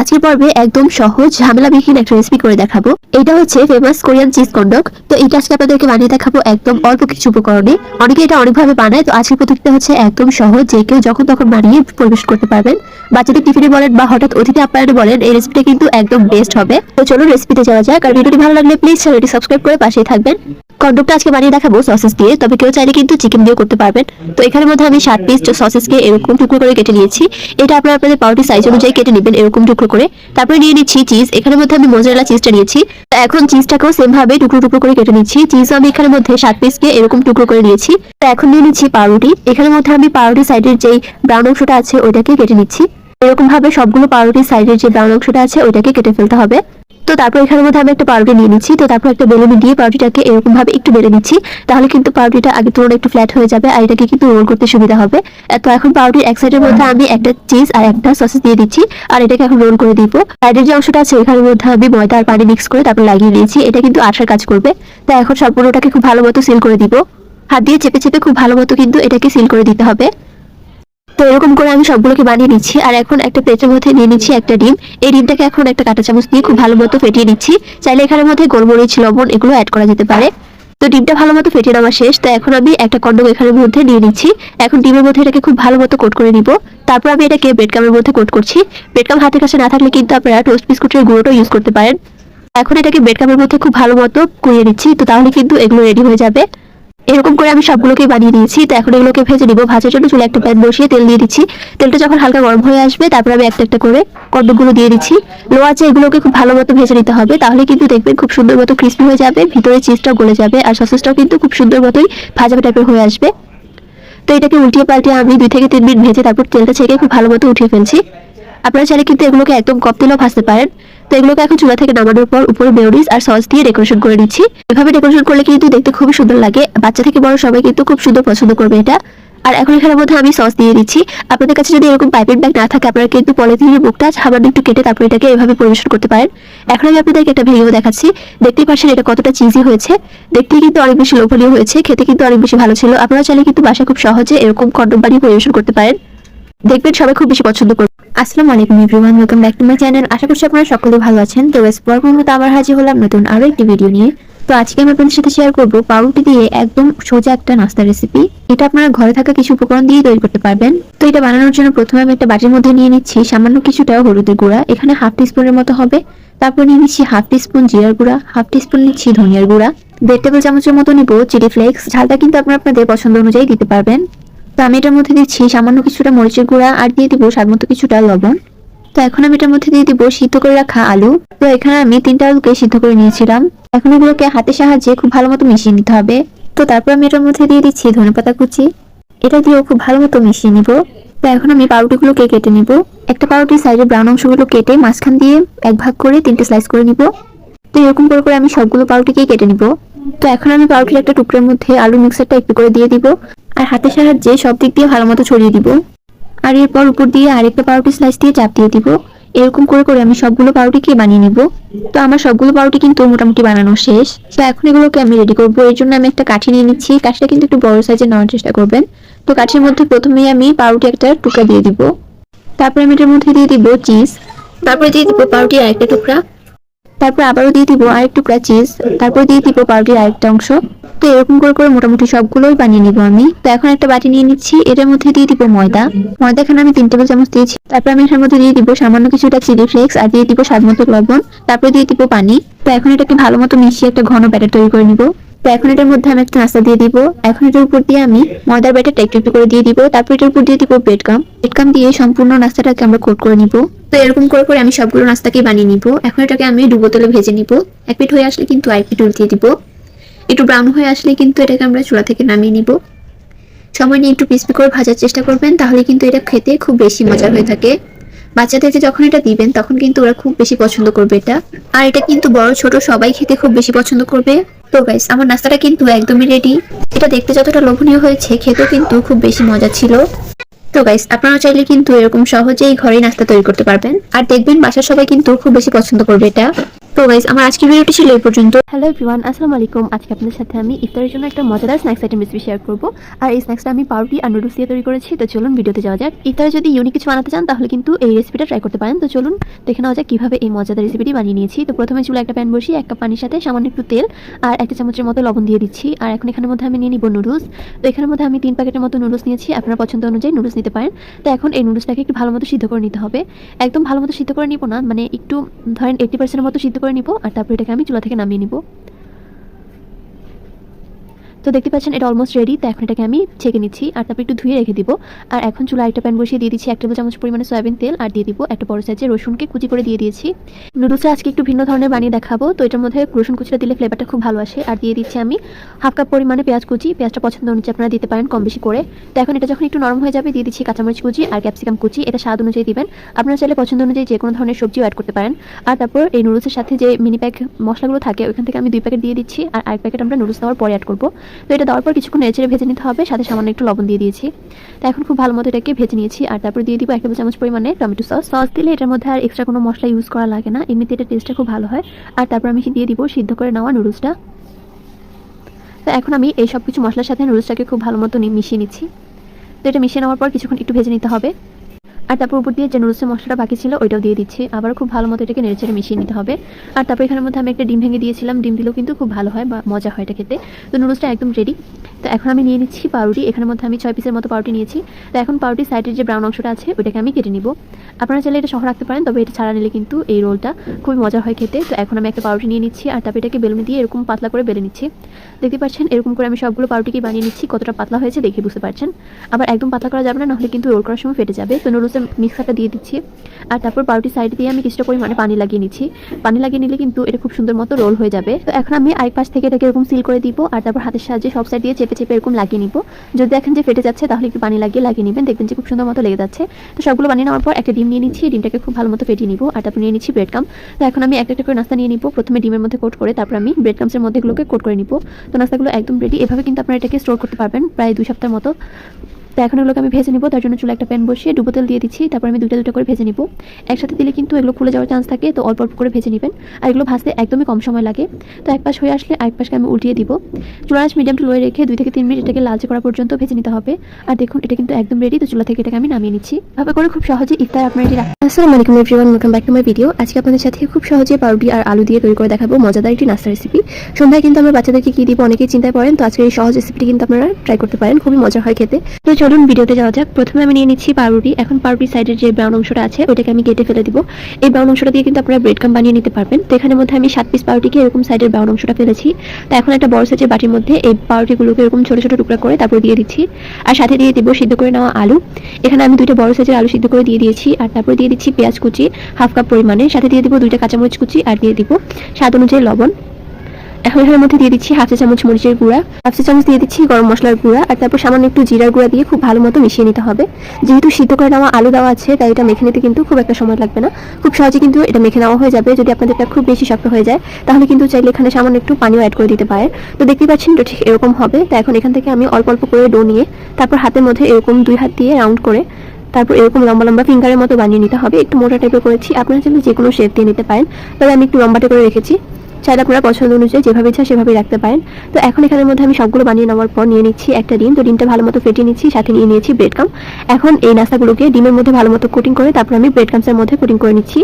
আজকের পর্বে একদম সহজ, ঝামেলাবিহীন একটা রেসিপি করে দেখাবো। এটা হচ্ছে ফেমাস কোরিয়ান চিজ কন্ডক তো এটা আজকে আপনাদেরকে বানিয়ে দেখাবো একদম অল্প কিছু উপকরণে। অনেকে এটা অনেকভাবে বানায়, তো আজকের পদ্ধতিটা হচ্ছে একদম সহজ। যে কেউ যখন তখন বানিয়ে পরিবেশ করতে পারবেন। বাচ্চাদের টিফিনে বলেন বা হঠাৎ অতিথি আপ্যায়নে বলেন, এই রেসিপিটা কিন্তু একদম বেস্ট হবে। তো চলুন রেসিপিতে যাওয়া যাক। আর ভিডিওটি ভালো লাগলে প্লিজ চ্যানেলটি সাবস্ক্রাইব করে পাশেই থাকবেন। কন্ডকটা আজকে বানিয়ে দেখাবো সসেস দিয়ে, তবে কেউ চাইলে কিন্তু চিকেন দিয়েও করতে পারবেন। তো এখানের মধ্যে আমি সাত পিস সসেসকে এরকম টুকরো করে কেটে নিয়েছি। এটা আপনারা আপনাদের পাউটি সাইজ অনুযায়ী কেটে নেবেন এরকম টুকরো করে। তারপরে নিয়ে নিচ্ছি চিজ এখানের মধ্যে আমি মোজারেলা চিজটা নিয়েছি। এখন চিজটাকেও সেম ভাবে টুকরো টুকরো করে কেটে নিচ্ছি। চিজ আমি এখানের মধ্যে ষাট পিসকে এরকম টুকরো করে নিয়েছি। তো এখন নিয়ে নিচ্ছি পাউরুটি। এখানের মধ্যে আমি পাউরুটি সাইডের যেই ব্রাউন অংশটা আছে ওইটাকে কেটে নিচ্ছি। এরকম ভাবে সবগুলো পাউরুটির সাইডের যে ব্রাউন অংশটা আছে ওইটাকে কেটে ফেলতে হবে। তো তারপর এখানের মধ্যে আমি একটা পাউরুটি নিয়ে নিচ্ছি। তো তারপর একটা বেলুনি দিয়ে পাউরুটিটাকে এরকম ভাবে একটু বেলে নিচ্ছি। তাহলে কিন্তু পাউরুটিটা আগে তুলনায় একটু ফ্ল্যাট হয়ে যাবে আর এটাকে কিন্তু রোল করতে সুবিধা হবে। তো এখন পাউরুটির এক সাইডের মধ্যে আমি একটা চিজ আর একটা সসেস দিয়ে দিচ্ছি আর এটাকে এখন রোল করে দিব। সাইডের যে অংশটা আছে এখানের মধ্যে আমি ময়দা আর পানি মিক্স করে তারপর লাগিয়ে নিয়েছি এটা কিন্তু আঠার কাজ করবে। তাই এখন সম্পূর্ণটাকে খুব ভালো মতো সিল করে দিব। হাত দিয়ে চেপে চেপে খুব ভালো মতো কিন্তু এটাকে সিল করে দিতে হবে। তো এরকম করে আমি সবগুলোকে বানিয়ে নিচ্ছি। আর এখন একটা প্লেটের মধ্যে নিয়ে নিচ্ছি একটা ডিম। এই ডিমটাকে এখন একটা কাঁটা চামচ দিয়ে খুব ভালো মতো ফেটিয়ে নিচ্ছি। চাইলে এখানের মধ্যে গোলমরিচ, লবণ এগুলো অ্যাড করা যেতে পারে। তো ডিমটা ভালো মতো ফেটিয়ে নেওয়া শেষ। তো এখন আমি একটা কন্ডম এখানের মধ্যে নিয়ে নিচ্ছি। এখন ডিমের মধ্যে এটাকে খুব ভালো মতো কোট করে নিব। তারপর আমি এটাকে ব্রেড কামের মধ্যে কোট করছি। ব্রেড কাম হাতের কাছে না থাকলে কিন্তু আপনারা টোস্ট বিস্কুটের গুঁড়োটা ইউজ করতে পারেন। এখন এটাকে ব্রেড কামের মধ্যে খুব ভালো মতো কুড়িয়ে নিচ্ছি। তো তাহলে কিন্তু এগুলো রেডি হয়ে যাবে। এরকম করে আমি সবগুলোকে বানিয়ে নিয়েছি তো এখন এগুলোকে ভেজে নিব। ভাজার জন্য চুলে একটা প্যান বসিয়ে তেল দিয়ে দিচ্ছি। তেলটা যখন হালকা গরম হয়ে আসবে, তারপর আমি একটা একটা করে কর্নগুলো দিয়ে দিচ্ছি। লো আছে এগুলোকে খুব ভালো মতো ভেজে নিতে হবে। তাহলে কিন্তু দেখবেন খুব সুন্দর মতো ক্রিস্পি হয়ে যাবে, ভিতরে চিজটাও গলে যাবে, আর সসেসটাও কিন্তু খুব সুন্দর মতোই ভাজা টাইপের হয়ে আসবে। তো এটাকে উল্টিয়ে পাল্টিয়ে আমি দুই থেকে তিন মিনিট ভেজে তারপর তেলটা ছেঁকে খুব ভালো মতো উঠিয়ে ফেলছি। আপনারা চাইলে কিন্তু এগুলোকে একদম কম তেলেও ভাজতে পারেন। তো এগুলোকে এখন চুলা থেকে নামানোর পর উপরে মেয়োনিজ আর সস দিয়ে ডেকোরেশন করে নিচ্ছি। এভাবে ডেকোরেশন করলে কিন্তু দেখতে খুবই সুন্দর লাগে। বাচ্চা থেকে বড় সবাই কিন্তু খুব সুন্দর পছন্দ করবে এটা। আর এখন এখানের মধ্যে আমি সস দিয়ে দিচ্ছি। আপনাদের কাছে যদি এরকম পাইপের ব্যাগ না থাকে, আপনারা কিন্তু পলিথিনের মুখটা সামান্য একটু কেটে তারপর এটাকে এভাবে পরিবেশন করতে পারেন। এখন আমি আপনাদেরকে একটা ভিডিও দেখাচ্ছি। দেখতেই পাচ্ছেন এটা কতটা চিজি হয়েছে। দেখতে কিন্তু অনেক বেশি লোভনীয় হয়েছে। খেতে কিন্তু অনেক বেশি ভালো ছিল। আপনারা চাইলে কিন্তু বাসায় খুব সহজে এরকম কন্ডম বানিয়ে পরিবেশন করতে পারেন। দেখবেন সবাই খুব বেশি পছন্দ করবে। আসসালামু আলাইকুম everyone welcome back to my channel আশা করছি আপনারা সকলে ভালো আছেন। তো পরপর মতো আবার হাজির হলাম নতুন আরও একটি ভিডিও নিয়ে। তো আজকে আমি আপনাদের সাথে শেয়ার করব পাউরুটি দিয়ে একদম সোজা একটা নাস্তার রেসিপি এটা আপনারা ঘরে থাকা কিছু উপকরণ দিয়ে তৈরি করতে পারবেন। তো এটা বানানোর জন্য প্রথমে আমি একটা বাটির মধ্যে নিয়ে নিচ্ছি সামান্য কিছুটা হলুদের গুঁড়া। এখানে হাফ টিস্পুনের মতো হবে। তারপর নিয়ে নিচ্ছি হাফ টিস্পুন জিরার গুঁড়া হাফ টিস্পুন নিচ্ছি ধনিয়ার গুঁড়া। দেড় টেবিল চামচের মতো নিব চিলি ফ্লেক্স ঝালটা কিন্তু আপনারা আপনাদের পছন্দ অনুযায়ী দিতে পারবেন। তো আমি এটার মধ্যে দিচ্ছি সামান্য কিছুটা মরিচের গুঁড়া আর দিয়ে দিব স্বাদ মতো কিছুটা লবণ। তো এখন আমি এটার মধ্যে দিয়ে দিব সিদ্ধ করে রাখা আলু। তো এখানে আমি তিনটা আলুকে সিদ্ধ করে নিয়েছিলাম। এখন এগুলোকে হাতের সাহায্যে খুব ভালো মতো মিশিয়ে নিতে হবে। তো তারপর আমি এটার মধ্যে দিয়ে দিচ্ছি ধনেপাতা কুচি। এটা দিয়েও খুব ভালো মতো মিশিয়ে নিব। তো এখন আমি পাউরুটিগুলোকে কেটে নিব। একটা পাউরুটির সাইডে ব্রাউন অংশগুলো কেটে মাঝখান দিয়ে এক ভাগ করে তিনটে স্লাইস করে নিব। তো এরকম করে করে আমি সবগুলো পাউরুটিকেই কেটে নিব। তো এখন আমি পাউরুটির একটা টুকরার মধ্যে আলু মিক্সারটা একটু করে দিয়ে দিব। আর হাতের সাহায্যে সব দিক দিয়ে ভালো মতো ছড়িয়ে দিব। আর এরপর উপর দিয়ে আরেকটা পাউরুটি স্লাইস দিয়ে চাপ দিয়ে দিব। এরকম করে করে আমি সবগুলো পাউরুটিকে বানিয়ে নিব। তো আমার সবগুলো পাউরুটি কিন্তু মোটামুটি বানানো শেষ। তো এখন এগুলোকে আমি রেডি করব। এর জন্য আমি একটা কাঠি নিয়ে নিচ্ছি। কাঠিটা কিন্তু একটু বড় সাইজে নেওয়ার চেষ্টা করবেন। তো কাঠির মধ্যে প্রথমেই আমি পাউরুটি একটা টুকরা দিয়ে দিব। তারপরে আমি এটার মধ্যে দিয়ে দিব চিজ তারপরে দিয়ে দিব পাউরুটির আরেকটা টুকরা। তারপর আবারও দিয়ে দিব আরেক টুকরা চিজ তারপর দিয়ে দিব পাউরুটির আরেকটা অংশ। তো এরকম করে করে মোটামুটি সবগুলোই বানিয়ে নিব আমি। তো এখন একটা বাটি নিয়ে নিচ্ছি, এটার মধ্যে দিয়ে দিব ময়দা। ময়দা এখানে আমি তিন টেবিল চামচ দিয়েছি। তারপর আমি এটার মধ্যে দিয়ে দিব সামান্য কিছুটা চিলি ফ্লেক্স আর দিয়ে দিব স্বাদ মতো লবণ। তারপর দিয়ে দিব পানি। তো এখন এটাকে ভালো মতো মিশিয়ে একটা ঘন ব্যাটার তৈরি করে নিব। তো এখন এটার মধ্যে আমি একটা নাস্তা দিয়ে দিব। এখন এটার উপর দিয়ে আমি ময়দার ব্যাটারটা একটু একটু করে দিয়ে দিব। তারপর এটার উপর দিয়ে দিব ব্রেড কাম ব্রেড কাম দিয়ে সম্পূর্ণ নাস্তাটাকে আমরা কোট করে নিব। তো এরকম করে করে আমি সবগুলো নাস্তাকে বানিয়ে নিব। এখন এটাকে আমি ডুবো তেলে ভেজে নিব। এক পিঠ হয়ে আসলে কিন্তু আরেক পিঠ উল্টিয়ে দিব। একটু ব্রাউন হয়ে আসলে কিন্তু এটাকে আমরা চুলা থেকে নামিয়ে নিব। সময় নিয়ে একটু ক্রিস্পি করে ভাজার চেষ্টা করবেন, তাহলে কিন্তু এটা খেতে খুব বেশি মজার হয়ে থাকে। বাচ্চাদেরকে যখন এটা দিবেন, তখন কিন্তু ওরা খুব বেশি পছন্দ করবে এটা। আর এটা কিন্তু বড়, ছোট, সবাই খেতে খুব বেশি পছন্দ করবে। তো গাইস আমার নাস্তাটা কিন্তু একদমই রেডি এটা দেখতে যতটা লোভনীয় হয়েছে, খেতেও কিন্তু খুব বেশি মজা ছিল। তো গাইস আপনারা চাইলে কিন্তু এরকম সহজেই ঘরেই নাস্তা তৈরি করতে পারবেন। আর দেখবেন বাসার সবাই কিন্তু খুব বেশি পছন্দ করবে এটা। তো গাইজ আমার আজকের ভিডিওটি ছিল এই পর্যন্ত। হ্যালো এভরিওয়ান আসসালামু আলাইকুম। আজকে আপনাদের সাথে আমি ইফতারের জন্য একটা মজাদার স্ন্যাক্স আইটেম রেসিপি শেয়ার করব। আর এই স্ন্যাক্সটা আমি পাউরুটি আর নুডলস দিয়ে তৈরি করেছি, তো চলুন ভিডিওতে যাওয়া যাক। ইফতারে যদি ইউনিক কিছু বানাতে চান, তাহলে কিন্তু এই রেসিপিটা ট্রাই করতে পারেন। তো চলুন দেখে নেওয়া যাক কীভাবে এই মজাদার রেসিপিটি বানিয়ে নিয়েছি। তো প্রথমে চুলা একটা প্যান বসিয়ে এক কাপ পানির সাথে সামান্য একটু তেল আর একটা চামচের মতো লবণ দিয়ে দিচ্ছি। আর এখন এখানের মধ্যে আমি নিয়ে নিব নুডলস তো এখানের মধ্যে আমি তিন প্যাকেটের মতো নুডলস নিয়েছি। আপনার পছন্দ অনুযায়ী নুডলস নিতে পারেন। তো এখন এই নুডলসটাকে একটু ভালো মতো সিদ্ধ করে নিতে হবে। একদম ভালো মতো সিদ্ধ করে নিব না মানে একটু ধরেন এইটি পার্সেন্টের মতো সিদ্ধ করে নিব আর তারপর এটাকে আমি চুলা থেকে নামিয়ে নিব। তো দেখতে পাচ্ছেন, এটা অলমোস্ট রেডি তো এখন এটাকে আমি ছেঁকে নিচ্ছি, আর তারপর একটু ধুয়ে রেখে দিব। আর এখন চুলা একটা প্যান বসিয়ে দিয়ে দিচ্ছি, এক টেবিল চামচ পরিমাণে সয়াবিন তেল, আর দিয়ে দিব একটা বড় সাইজের রসুনকে কুচি করে দিয়ে দিয়েছি। নুডলসটা আজকে একটু ভিন্ন ধরনের বানিয়ে দেখাবো, তো এটার মধ্যে রসুন কুচিটা দিলে ফ্লেভারটা খুব ভালো আসে। আর দিয়ে দিচ্ছি আমি হাফ কাপ পরিমাণে পেঁয়াজ কুচি, পেঁয়াজটা পছন্দ অনুযায়ী আপনারা দিতে পারেন কম বেশি করে। তো এখন এটা যখন একটু নরম হয়ে যাবে, দিয়ে দিচ্ছি কাঁচামরিচ কুচি আর ক্যাপসিকাম কুচি, এটা স্বাদ অনুযায়ী দিবেন। আপনারা চাইলে পছন্দ অনুযায়ী যে কোনো ধরনের সবজিও অ্যাড করতে পারেন। আর তারপর এই নুডলসের সাথে যে মিনি প্যাক মশলাগুলো থাকে ওইখান থেকে আমি দুই প্যাকেট দিয়ে দিচ্ছি, আর এক প্যাকেট আমরা নুডলস দেওয়ার পরে অ্যাড করব। তো এটা দেওয়ার পর কিছুক্ষণ নেড়েচেড়ে ভেজে নিতে হবে, সাথে সামান্য একটু লবণ দিয়ে দিয়েছি। তো এখন খুব ভালো মতো এটাকে ভেজে নিয়েছি, আর তারপর দিয়ে দিব এক টেবিল চামচ পরিমাণে টমেটো সস। সস দিলে এটার মধ্যে আর এক্সট্রা কোনো মশলা ইউজ করা লাগে না, এমনিতে এটা টেস্টটা খুব ভালো হয়। আর তারপর আমি দিয়ে দিব সিদ্ধ করে নেওয়া নুডলসটা। তো এখন আমি এই সব কিছু মশলার সাথে নুডলসটাকে খুব ভালো মতো মিশিয়ে নিচ্ছি। তো এটা মিশিয়ে নেওয়ার পর কিছুক্ষণ একটু ভেজে নিতে হবে। আর তারপর উপর দিয়ে যে নুডলসের মশলাটা বাকি ছিল, ওইটাও দিয়ে দিচ্ছি। আবার খুব ভালো মতো এটাকে নেড়েচেড়ে মিশিয়ে নিতে হবে। আর তারপর এখানের মধ্যে আমি একটা ডিম ভেঙে দিয়েছিলাম। ডিম দিলেও কিন্তু খুব ভালো হয় বা মজা হয় এটা খেতে। তো নুডলসটা একদম রেডি তো এখন আমি নিয়ে নিচ্ছি পাউরুটি। এখানের মধ্যে আমি ছয় পিসের মতো পাউরুটি নিয়েছি। তো এখন পাউরুটির সাইডের যে ব্রাউন অংশটা আছে, ওইটাকে আমি কেটে নিব। আপনারা চাইলে এটা সহ রাখতে পারেন, তবে এটা ছাড়া নিলে কিন্তু এই রোলটা খুবই মজা হয় খেতে। তো এখন আমি একটা পাউরুটি নিয়ে নিচ্ছি, আর তারপর এটাকে বেলুন দিয়ে এরকম পাতলা করে বেলে নিচ্ছি। দেখতে পাচ্ছেন, এরকম করে আমি সবগুলো পাউরুটিকে বানিয়ে নিচ্ছি। কতটা পাতলা হয়েছে দেখে বুঝতে পারছেন। আবার একদম পাতলা করা যাবে না, নাহলে কিন্তু রোল করার সময় ফেটে যাবে। তো নুডলসের মিক্সারটা দিয়ে দিচ্ছি। আর তারপর পাউরুটি সাইড দিয়ে আমি কিছুটা পরিমাণে পানি লাগিয়ে নিচ্ছি। পানি লাগিয়ে নিলে কিন্তু এটা খুব সুন্দর মতো রোল হয়ে যাবে। তো এখন আমি আরেক পাশ থেকে এটাকে এরকম সিল করে দিব আর তারপর হাতের সাহায্যে সব সাইড দিয়ে চেপে চেপে এরকম লাগিয়ে নিব। যদি দেখেন যে ফেটে যাচ্ছে তাহলে একটু পানি লাগিয়ে লাগিয়ে নেবেন। দেখবেন যে খুব সুন্দর মতো লেগে যাচ্ছে। তো সবগুলো বানিয়ে নেওয়ার পর একটা ডিম নিয়ে নিচ্ছি। ডিমটাকে খুব ভালো মতো ফেটিয়ে নিব। আর তারপর নিয়ে নিচ্ছি ব্রেড কাম তো এখন আমি একটা একটা করে নাস্তা নিয়ে নিব। প্রথমে ডিমের মধ্যে কোট করে তারপর আমি ব্রেড কামসের মধ্যে এগুলোকে কোট করে নিব। তো নাস্তাগুলো একদম রেডি এভাবে কিন্তু আপনারা এটাকে স্টোর করতে পারবেন প্রায় দুই সপ্তাহের মতো। তো এখন এগুলোকে আমি ভেজে নিব, তার জন্য চুলা একটা প্যান বসিয়ে ডুবো তেল দিয়ে দিচ্ছি, তারপর আমি দুটো দুটো করে ভেজে নিব। একসাথে দিলে কিন্তু এগুলো খুলে যাওয়ার চান্স থাকে, তো অল্প অল্প করে ভেজে নেবেন। আর এগুলো ভাজতে একদমই কম সময় লাগে। তো এক পাশ হয়ে আসলে আরেক পাশকে আমি উল্টিয়ে দিব। চুলা আঁচ মিডিয়াম টু লোয়ে রেখে দুই থেকে তিন মিনিট এটাকে লালচে করা পর্যন্ত ভেজে নিতে হবে। আর দেখুন, এটা কিন্তু একদম রেডি তো চুলা থেকে এটাকে আমি নামিয়ে নিচ্ছি। ভাবে করে খুব সহজে ইফতার আপনার এটি রাখতে আসসালামু আলাইকুম everyone welcome back to my video আজকে আপনাদের সাথে খুব সহজে পাউরুটি আর আলু দিয়ে তৈরি করে দেখাবো, মজাদার একটি নাস্তা রেসিপি সন্ধ্যায় কিন্তু আমরা বাচ্চাদেরকে কি দিব অনেকেই চিন্তায় পড়েন, তো আজকে এই সহজ রেসিপিটি কিন্তু আপনারা ট্রাই করতে পারেন, খুবই মজা হয় খেতে। তো চলুন ভিডিওতে যাওয়া যাক। প্রথমে আমি নিয়ে নিচ্ছি পাউরুটি। এখন পাউরুটি সাইডের যে ব্রাউন অংশটা আছে ওটাকে আমি কেটে ফেলে দিব। এই ব্রাউন অংশটা দিয়ে কিন্তু আপনারা ব্রেড কাম বানিয়ে নিতে পারবেন। তো এখানের মধ্যে আমি সাত পিস পাউরুটিকে এরকম সাইডের ব্রাউন অংশটা ফেলেছি। তো এখন একটা বড় সাইজের বাটির মধ্যে এই পাউরুটিগুলোকে এরকম ছোট ছোট টুকরা করে তারপর দিয়ে দিচ্ছি। আর সাথে দিয়ে দিব সিদ্ধ করে নেওয়া আলু। এখানে আমি দুইটা বড় সাইজের আলু সিদ্ধ করে দিয়ে দিয়েছি। আর তারপর দিয়ে দিচ্ছি পেঁয়াজ কুচি, হাফ কাপ পরিমাণে। সাথে দিয়ে দিব দুইটা কাঁচামরিচ কুচি আর দিয়ে দিব স্বাদ অনুযায়ী লবণ। এখন এখানের মধ্যে দিয়ে দিচ্ছি হাফ চা চামচ মরিচের গুঁড়া, হাফ চা চামচ দিয়ে দিচ্ছি গরম মশলার গুঁড়া, আর তারপর সামান্য একটু জিরার গুঁড়া দিয়ে খুব ভালো মতো মিশিয়ে নিতে হবে। যেহেতু সিদ্ধ করে নেওয়া আলু দেওয়া আছে, তাই এটা মেখে নিতে কিন্তু খুব একটা সময় লাগবে না। খুব সহজে কিন্তু এটা মেখে নেওয়া হয়ে যাবে, যদি আপনাদের এটা খুব বেশি শক্ত হয়ে যায়, তাহলে কিন্তু চাইলে এখানে সামান্য একটু পানিও অ্যাড করে দিতে পারে তো দেখতে পাচ্ছেন, এটা ঠিক এরকম হবে। তো এখন এখান থেকে আমি অল্প অল্প করে ডো নিয়ে, তারপর হাতের মধ্যে এরকম দুই হাত দিয়ে রাউন্ড করে, তারপর এরকম লম্বা লম্বা ফিঙ্গারের মতো বানিয়ে নিতে হবে। একটু মোটা টাইপের করেছি, আপনারা চাইলে যে কোনো শেপ দিয়ে নিতে পারেন। তবে আমি একটু লম্বাটা করে রেখেছি। চাইলে আপনারা পছন্দ অনুযায়ী যেভাবে ইচ্ছা সেভাবে রাখতে পারেন। তো এখন এখানের মধ্যে আমি সবগুলো বানিয়ে নেওয়ার পর নিয়ে নিচ্ছি একটা ডিম। তো ডিমটা ভালো মতো ফেটে নিচ্ছি, সাথে নিয়ে নিয়েছি ব্রেড কাম এখন এই নাস্তাগুলোকে ডিমের মধ্যে ভালো মতো কোটিং করে তারপর আমি ব্রেড কামসের মধ্যে কোটিং করে নিচ্ছি।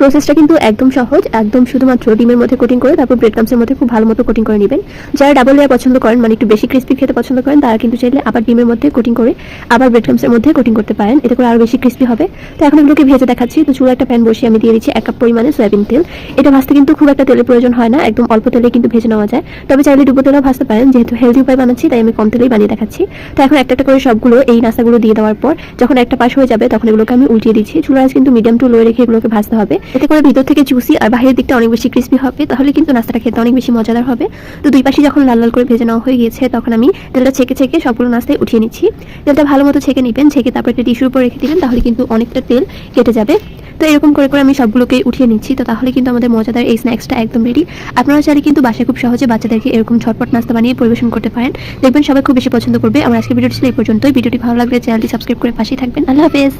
প্রসেসটা কিন্তু একদম সহজ, একদম শুধুমাত্র ডিমের মধ্যে কোটিং করে, তারপর ব্রেড কামসের মধ্যে খুব ভালো মতো কোটিং করে নেবেন। যারা ডাবল লেয়ার পছন্দ করেন মানে একটু বেশি ক্রিস্পি খেতে পছন্দ করেন, তারা কিন্তু চাইলে আবার ডিমের মধ্যে কোটিং করে, আবার ব্রেড কামসের মধ্যে কোটিং করতে পারেন। এতে করে আরও বেশি ক্রিস্পি হবে। তো এখন এগুলোকে ভেজে দেখাচ্ছি। তো চুলা একটা প্যান বসিয়ে আমি দিয়ে দিচ্ছি এক কাপ পরিমাণে সয়াবিন তেল। এটা ভাজতে কিন্তু খুব একটা তেলের প্রয়োজন হয় না, একদম অল্প তেলে কিন্তু ভেজে নেওয়া যায়। তবে চাইলে ডুবো তেলেও ভাজতে পারেন, যেহেতু হেলদি উপায় বানাচ্ছি, তাই আমি কম তেলেই বানিয়ে দেখাচ্ছি। তো এখন একটা একটা করে সবগুলো, এই নাস্তাগুলো দিয়ে দেওয়ার পর, যখন একটা পাশ হয়ে যাবে, তখন এগুলোকে আমি উল্টিয়ে দিচ্ছি। চুলা আঁচ কিন্তু মিডিয়াম টু লো রেখে এগুলোকে ভাজতে হবে। এতে করে ভিতর থেকে জুসি আর বাইরের দিকটা অনেক বেশি ক্রিস্পি হবে, তাহলে কিন্তু নাস্তাটা খেতে অনেক বেশি মজাদার হবে। তো দুই পাশে যখন লাল লাল করে ভেজে নেওয়া হয়ে গিয়েছে, তখন আমি তেলটা ছেঁকে ছেঁকে সবগুলো নাস্তায় উঠিয়ে নিচ্ছি। তেলটা ভালো মতো ছেঁকে নেবেন, ছেঁকে তারপর একটা টিস্যুর উপর রেখে দিবেন, তাহলে কিন্তু অনেকটা তেল কেটে যাবে। তো এরকম করে করে আমি সবগুলোকে উঠিয়ে নিচ্ছি, তো তাহলে কিন্তু আমাদের মজাদার এই স্ন্যাক্সটা একদম রেডি আপনারা চাইলে কিন্তু বাসায় খুব সহজে বাচ্চাদেরকে এরকম ঝটপট নাস্তা বানিয়ে পরিবেশন করতে পারেন। দেখবেন সবাই খুব বেশি পছন্দ করবে। আমার আজকে ভিডিওটি ছিল এই পর্যন্তই। ভিডিওটি ভালো লাগলে চ্যানেলটি সাবস্ক্রাইব করে পাশেই থাকবেন। আল্লাহ হাফেজ।